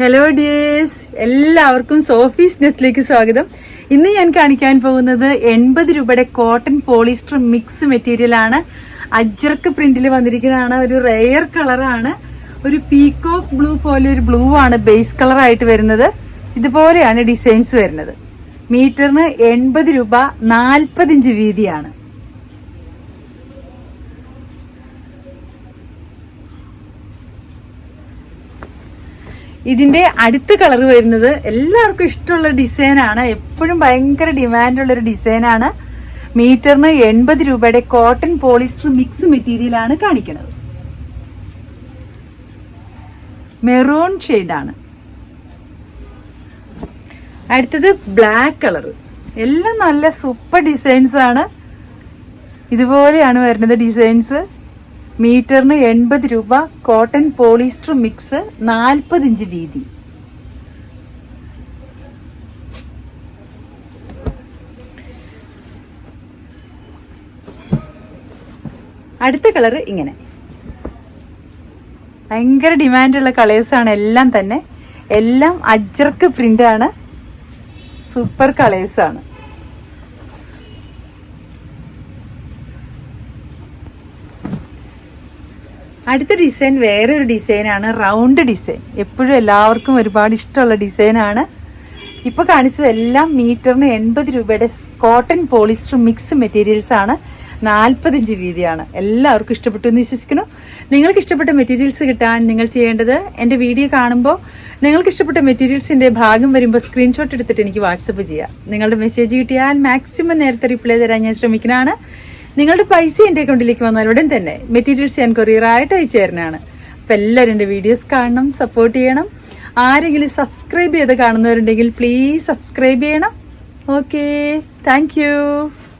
Hello dears എല്ലാവർക്കും Sophie's നെസ്റ്റിലേക്ക് സ്വാഗതം. ഇന്ന് ഞാൻ കാണിക്കാൻ പോകുന്നത് എൺപത് രൂപയുടെ കോട്ടൺ പോളിസ്റ്റർ മിക്സ് മെറ്റീരിയൽ ആണ്. അജ്രക്ക് പ്രിന്റിൽ വന്നിരിക്കുന്നതാണ്. ഒരു റെയർ കളറാണ് ഒരു പീകോക്ക് ബ്ലൂ പോലെ ഒരു ബ്ലൂ ആണ് ബേസ് കളറായിട്ട് വരുന്നത്. ഇതുപോലെയാണ് ഡിസൈൻസ് വരുന്നത്. മീറ്ററിന് എൺപത് രൂപ നാൽപ്പതിഞ്ച് വീതിയാണ്. ഇതിന്റെ അടുത്ത കളർ വരുന്നത് എല്ലാവർക്കും ഇഷ്ടമുള്ള ഡിസൈനാണ് എപ്പോഴും ഭയങ്കര ഡിമാൻഡുള്ള ഒരു ഡിസൈനാണ് മീറ്ററിന് എൺപത് രൂപയുടെ കോട്ടൺ പോളിസ്റ്റർ മിക്സ് മെറ്റീരിയൽ ആണ് കാണിക്കുന്നത്. മെറൂൺ ആണ്. അടുത്തത് ബ്ലാക്ക് കളർ. എല്ലാം നല്ല സൂപ്പർ ഡിസൈൻസ് ആണ്. ഇതുപോലെയാണ് വരുന്നത് ഡിസൈൻസ് മീറ്ററിന് എൺപത് രൂപ കോട്ടൺ പോളിസ്റ്റർ മിക്സ് നാൽപ്പത് ഇഞ്ച് വീതി. അടുത്ത കളർ ഇങ്ങനെ. ഭയങ്കര ഡിമാൻഡുള്ള കളേഴ്സാണ് എല്ലാം തന്നെ. എല്ലാം അജ്രക്ക് ആണ് സൂപ്പർ കളേഴ്സാണ് അടുത്ത ഡിസൈൻ വേറെ ഒരു ഡിസൈനാണ് റൗണ്ട് ഡിസൈൻ എപ്പോഴും എല്ലാവർക്കും ഒരുപാട് ഇഷ്ടമുള്ള ഡിസൈനാണ് ഇപ്പൊ കാണിച്ചതെല്ലാം മീറ്ററിന് എൺപത് രൂപയുടെ കോട്ടൺ പോളിസ്റ്റർ മിക്സ് മെറ്റീരിയൽസ് ആണ്. നാൽപ്പത് ഇഞ്ച് വീതിയാണ്. എല്ലാവർക്കും ഇഷ്ടപ്പെട്ടു എന്ന് വിശ്വസിക്കുന്നു. നിങ്ങൾക്ക് ഇഷ്ടപ്പെട്ട മെറ്റീരിയൽസ് കിട്ടാൻ നിങ്ങൾ ചെയ്യേണ്ടത് എന്റെ വീഡിയോ കാണുമ്പോൾ നിങ്ങൾക്ക് ഇഷ്ടപ്പെട്ട മെറ്റീരിയൽസിന്റെ ഭാഗം വരുമ്പോൾ സ്ക്രീൻഷോട്ട് എടുത്തിട്ട് എനിക്ക് വാട്സപ്പ് ചെയ്യാം. നിങ്ങളുടെ മെസ്സേജ് കിട്ടിയാൽ മാക്സിമം നേരത്തെ റിപ്ലൈ തരാൻ ഞാൻ ശ്രമിക്കുന്നതാണ്. നിങ്ങളുടെ പൈസ എന്റെ അക്കൗണ്ടിലേക്ക് വന്നാൽ ഉടൻ തന്നെ മെറ്റീരിയൽസ് ഞാൻ കൊറിയറായിട്ട് അയച്ചു തരുന്നതാണ്. അപ്പം എല്ലാവരും എന്റെ വീഡിയോസ് കാണണം സപ്പോർട്ട് ചെയ്യണം. ആരെങ്കിലും സബ്സ്ക്രൈബ് ചെയ്ത് കാണുന്നവരുണ്ടെങ്കിൽ പ്ലീസ് സബ്സ്ക്രൈബ് ചെയ്യണം. Okay thank